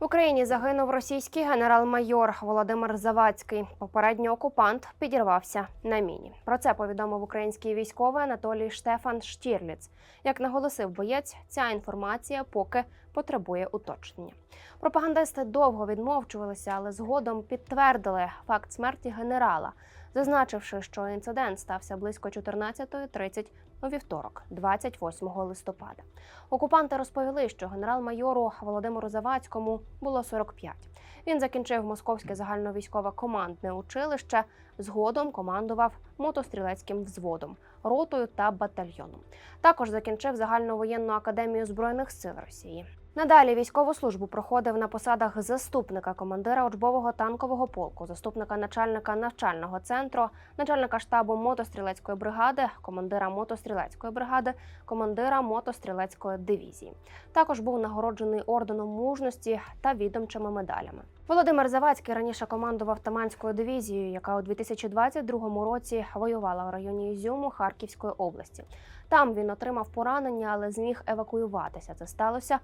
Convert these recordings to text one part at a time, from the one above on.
В Україні загинув російський генерал-майор Володимир Завадський. Попередньо окупант підірвався на міні. Про це повідомив український військовий Анатолій Штефан Штірліц. Як наголосив боєць, ця інформація поки потребує уточнення. Пропагандисти довго відмовчувалися, але згодом підтвердили факт смерті генерала, зазначивши, що інцидент стався близько 14.30 у вівторок, 28 листопада. Окупанти розповіли, що генерал-майору Володимиру Завадському було 45. Він закінчив московське загальновійськове командне училище. Згодом командував мотострілецьким взводом, ротою та батальйоном. Також закінчив загальновоєнну академію збройних сил Росії. Надалі військову службу проходив на посадах заступника командира учбового танкового полку, заступника начальника навчального центру, начальника штабу мотострілецької бригади, командира мотострілецької бригади, командира мотострілецької дивізії. Також був нагороджений орденом мужності та відомчими медалями. Володимир Завадський раніше командував Таманською дивізією, яка у 2022 році воювала в районі Ізюму Харківської області. Там він отримав поранення, але зміг евакуюватися. Це сталося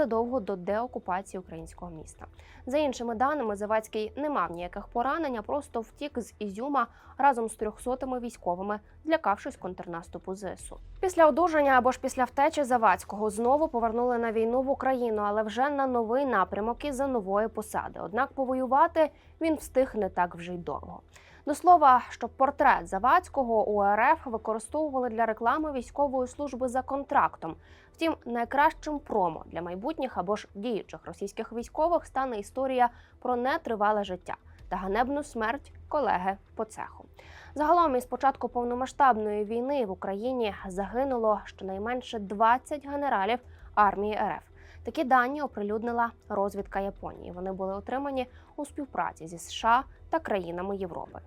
незадовго до деокупації українського міста. За іншими даними, Завадський не мав ніяких поранень, а просто втік з Ізюма разом з трьохсотими військовими, злякавшись контрнаступу ЗСУ. Після одужання або ж після втечі Завадського знову повернули на війну в Україну, але вже на новий напрямок і за нової посади. Однак повоювати він встиг не так вже й довго. До слова, що портрет Завадського у РФ використовували для реклами військової служби за контрактом. Втім, найкращим промо для майбутніх або ж діючих російських військових стане історія про нетривале життя та ганебну смерть колеги по цеху. Загалом із початку повномасштабної війни в Україні загинуло щонайменше 20 генералів армії РФ. Такі дані оприлюднила розвідка Японії. Вони були отримані у співпраці зі США та країнами Європи.